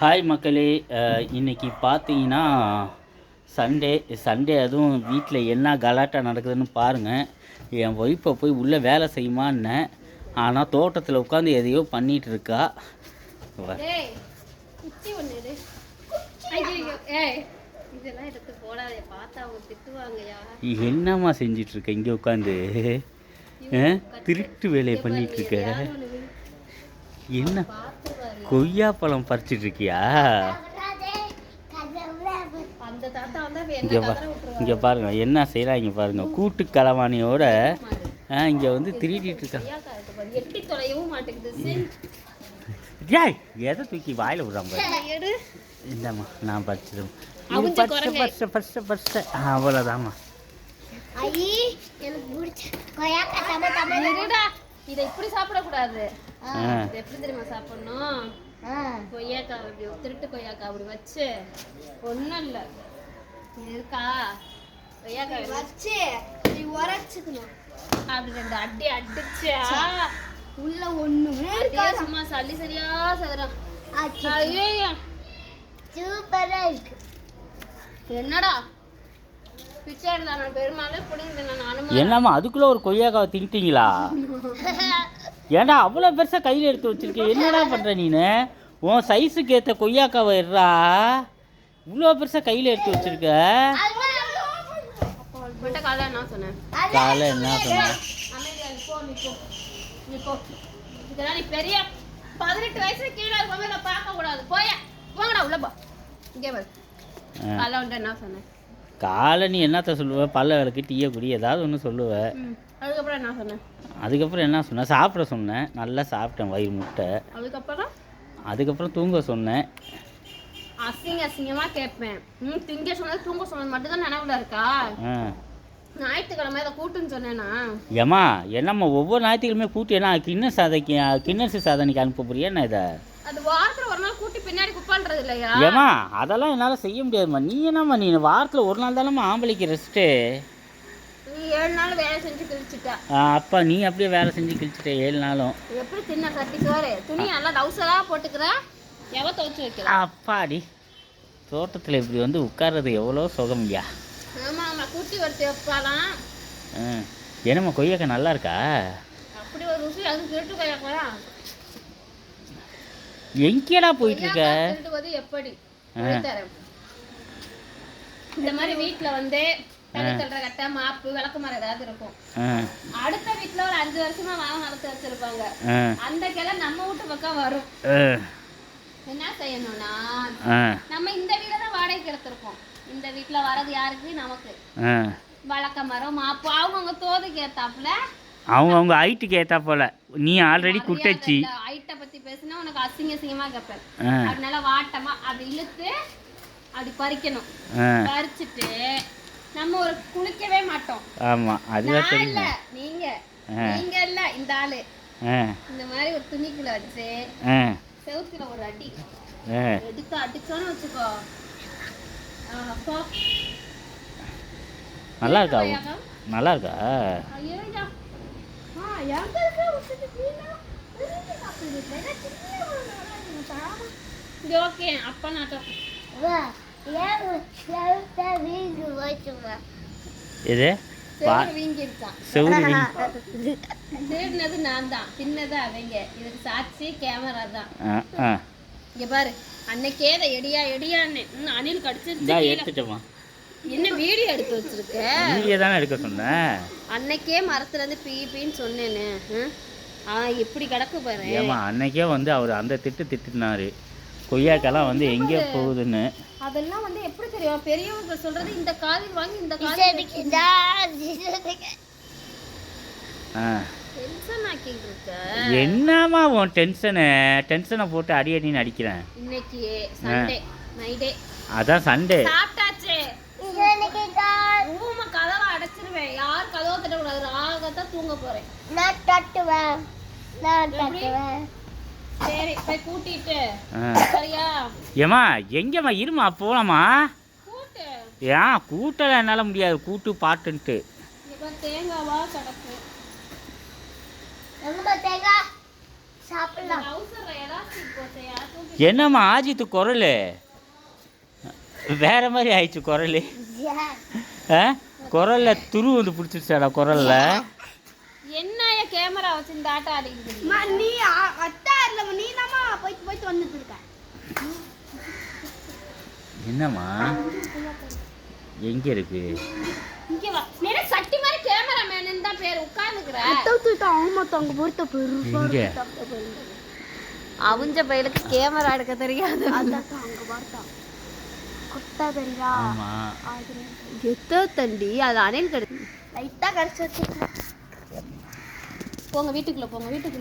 Hi மக்களே. அஹ், இன்னைக்கு பார்த்தீங்கன்னா சண்டே சண்டே அதுவும் வீட்டில் என்ன கலாட்டா நடக்குதுன்னு பாருங்கள் என் ஒய்ஃபை போய் உள்ளே வேலை செய்யுமான்னேன் ஆனால் தோட்டத்தில் உட்காந்து எதையோ பண்ணிகிட்டு இருக்கா. என்னம்மா செஞ்சிட்டு இருக்க இங்கே உட்காந்து திருட்டு வேலையை பண்ணிட்டு இருக்க. என்ன? பார்த்துருவாரு கொய்யாப்பழம் பறிச்சிட்டு இருக்கியா? அந்த தாத்தா வந்தா இப்ப இங்கே என்ன பா இங்கே பாருங்க என்ன செய்கிறாங்க பாருங்க. கூட்டு களவாணியோட இங்கே வந்து திருடிட்டு இருக்கா ஐயாக்கா இருக்கு பாரு எட்டி தொலையவும் மாட்டேங்குது. சரி. ஏய் எதை தூக்கி வாயில் விடுறாங்க பாரு. எடு. இந்தாம்மா நான் ஃபஸ்ட்டு குரங்கு. ஃபஸ்ட்டு ஃபஸ்ட்டு ஃபஸ்ட்டு அவ்வளோதாம்மா இதை இப்படி சாப்பிடக்கூடாது. எப்படி தெரியுமா சாப்பிடணும்? கொய்யாக்காய் இப்படி திருட்டு கொய்யாக்காய் அப்படி வச்சு. ஒன்றும் இல்லை. இது இருக்கா? கொய்யாக்காய் வச்சு நீ உரைச்சுக்கணும். அப்படி ரெண்டு அடி அடிச்சா உள்ள அப்படியே சும்மா சளி சரியா சதுரம் சூப்பரா இருக்கு. என்னடா? பிச்சை எடுத்தான பெருமாளே பிடிங்க நானும் என்னம்மா அதுக்குள்ளே ஒரு கொய்யாக்காவை தின்ட்டீங்களா? ஏன்டா அவ்வளோ பெருசாக கையில் எடுத்து வச்சிருக்க? என்னடா பண்ணுற நீனு? உன் சைஸுக்கு ஏற்ற கொய்யாக்காவை இருடா இவ்வளோ பெருசாக கையில் எடுத்து வச்சிருக்க? காலைல என்ன சொன்னேன்? காலை என்ன நீ இதெல்லாம் பெரிய பதினெட்டு வயசு கீழே இருக்கவே நான் பார்க்க கூடாது. போய. போங்கடா உள்ள போ. இங்கே பாரு. ஆ. காலைல வந்துட்டு என்ன சொன்னேன்? காலை நீ என்னத்த சொல்லுவ? பல்ல விளக்கு டீயை குடி ஏதாவது ஒன்று சொல்லுவ. அதுக்கப்புறம் என்ன சொன்னேன்? அதுக்கப்புறம் என்ன சொன்னேன்? சாப்பிட சொன்னேன். நல்லா சாப்பிட்டேன் வயிறு முட்டை. அதுக்கப்புறம்? அதுக்கப்புறம் தூங்க சொன்னேன். அசிங்க அசிங்கமா கேட்பேன். ம் திங்க சொன்னது தூங்க சொன்னது மட்டும் தான் நினைவுல இருக்கா? ஞாயிற்றுக்கிழமை இதை கூட்டுன்னு சொன்னேனா? ஏம்மா என்னம்மா ஒவ்வொரு ஞாயிற்றுக்கிழமை கூட்டி என்ன கிண்ண சாதைக்கு கிண்ணரசு சாதனைக்கு அனுப்ப போறியா என்ன இதை? அது வாரத்துல ஒரு நாள் கூட்டி பின்னாடி குப்பான்றது இல்லையா? ஏம்மா அதெல்லாம் என்னால் செய்ய முடியாதும்மா. நீ என்னம்மா நீ வாரத்தில் ஒரு நாள் தானம்மா ஆம்பளைக்கு ரெஸ்ட்டு ஏழு நாள் வேலை செஞ்சு கிழிச்சிட்ட. அப்பா நீ அப்படியே வேலை செஞ்சு கிழிச்சிட்ட ஏழு நாளும். எப்படி தின்ன சட்டி சோறு? துணி நல்லா டவுசரா போட்டுக்கிற எவ துவைச்சு வைக்கிற? அப்பாடி தோட்டத்தில் இப்படி வந்து உட்கார்றது எவ்வளோ சுகம்யா ஆமா ஆமா கூட்டி ஒருத்தி வைப்பாலாம் என்னம்மா கொய்யாக்கா நல்லா இருக்கா? அப்படி ஒரு ருசி அது திருட்டு கொய்யாக்கா. எங்கேடா போயிட்டு இருக்க? எப்படி. இந்த மாதிரி வீட்ல வந்து தண்ணி தள்ளுற கட்டை மாப்பு விளக்கு மரம் ஏதாவது இருக்கும். அடுத்த வீட்ல ஒரு அஞ்சு வருஷமா மரம் வளர்த்து வச்சிருப்பாங்க. அந்த கிளை நம்ம வீட்டு பக்கம் வரும். என்ன செய்யணும்னா நம்ம இந்த வீட தான் வாடகைக்கு எடுத்திருக்கோம். இந்த வீட்ல வரது யாருக்கு? நமக்கு. வழக்க மரம் மாப்பு அவங்கவுங்க தோதுக்கு ஏத்தாப்புல அவங்க அவங்க ஹைட்டுக்கு ஏற்றா போல. நீ ஆல்ரெடி குட்டச்சி. ஹைட்டை பத்தி பேசினா உனக்கு அசிங்க அசிங்கமா கேட்பேன். அதனால வாட்டமா அப்படி இழுத்து அப்படி பறிக்கணும். பறிச்சுட்டு நம்ம ஒரு குளிக்கவே மாட்டோம். ஆமாம் அதுதான் தெரியும். நீங்க. நீங்க இல்ல இந்த ஆளு. இந்த மாதிரி ஒரு துணிக்குள்ள வச்சு செவுத்துல ஒரு அடி. எடுத்து அடிச்சோன்னு வச்சுக்கோ. நல்லா இருக்கா? நல்லா இருக்கா? ஓகே அப்பா நாட்டம் இது? வீங்கி திருடினது நான் தான் தின்னது அவங்க இதுக்கு சாட்சி கேமரா தான் இங்க பாரு அன்னைக்கே இதை எடியா எடியான்னு இன்னும் அணில் கடிச்சிருச்சு. எடுத்துட்டோமா. என்ன வீடியோ எடுத்து வச்சிருக்க? தானே எடுக்க சொன்னேன் அன்னைக்கே மரத்துல இருந்து பீ பீன்னு சொன்னேனே ஹம்? ஆ எப்படி கிடக்கு பாரு. ஏமா அன்னைக்கே வந்து அவர் அந்த திட்டு திட்டுனாரு. கொய்யாக்கெல்லாம் வந்து எங்கே போகுதுன்னு. அதெல்லாம் வந்து எப்படி தெரியும்? பெரியவங்க சொல்றது இந்த காதில் வாங்கி இந்த காதில் என்னம்மா உன் டென்ஷனு டென்ஷனை போட்டு அடி அடின்னு அடிக்கிறேன். இன்னைக்கு சண்டே நைட்டே அதான் சண்டே சாப்பிட்டாச்சு. ரூம கதவை அடைச்சிருவேன். யார் கதவை தட்டக்கூடாது? ராகத்தான் தூங்க போறேன். நான் தட்டுவேன். நான் தட்டுவேன். சரி போய் கூட்டிட்டு. சரியா? ஏம்மா எங்கேம்மா இருமா போகலாமா கூட்டு. ஏன் கூட்டலை என்னால் முடியாது கூட்டு பாட்டுன்ட்டு. இப்ப தேங்காவா கிடக்கு. என்னம்மா ஆஜித்து குரல்? வேற மாதிரி ஆயிடுச்சு குரல். ஆ? குரலில் துரு வந்து பிடிச்சிருச்சாடா குரலில்? என்ன கேமரா வச்சு இந்த ஆட்டம் ஆடிக்கிட்டு நீ இல்ல நீ தாமா போயிட்டு போயிட்டு வந்துட்டு இருக்க. என்னம்மா? எங்கே இருக்கு? இங்க வா. நேரா சட்டி மாதிரி கேமரா மேனு தான் பேர். உட்கார்ந்துக்கிற. தூத்து ஆமா தங்க பொறுத்த பெருசா அவுஞ்ச பையலுக்கு கேமரா எடுக்க தெரியாது. அதான் அங்க பார்த்தா. கொட்டா தெரியா ஆமாம் எத்தோ தண்டி அது அணில் கிடைச்சு லைட்டா கடிச்சு வச்சிருக்கேன். போங்க வீட்டுக்குள்ள போங்க வீட்டுக்குள்ள.